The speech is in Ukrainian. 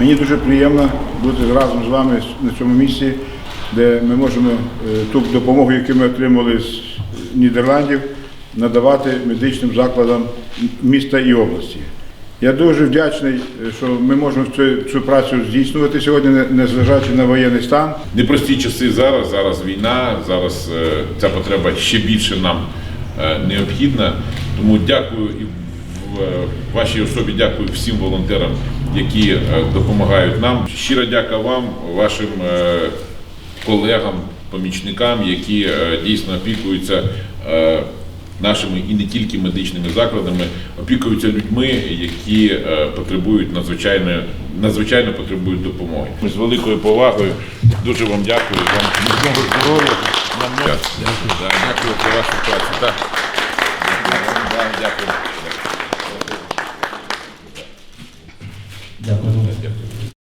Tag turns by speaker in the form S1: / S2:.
S1: Мені дуже приємно бути разом з вами на цьому місці, де ми можемо е, ту допомогу, яку ми отримали з Нідерландів, надавати медичним закладам міста і області. Я дуже вдячний, е, що ми можемо цю, цю працю здійснювати сьогодні, незважаючи на воєнний стан.
S2: Непрості часи зараз, зараз війна, зараз е, ця потреба ще більше нам необхідна. Тому дякую і вашій особі, дякую всім волонтерам, які е, допомагають нам. Щира дяка вам, вашим е, колегам, помічникам, які е, дійсно опікуються. е, Нашими і не тільки медичними закладами опікуються людьми, які е, потребують надзвичайно, надзвичайно потребують допомоги. Ми з великою повагою дуже вам дякую. Вам здоров'я. Дякую. Дякую за вашу працю. Дякую.
S3: Дякую.
S2: Дякую.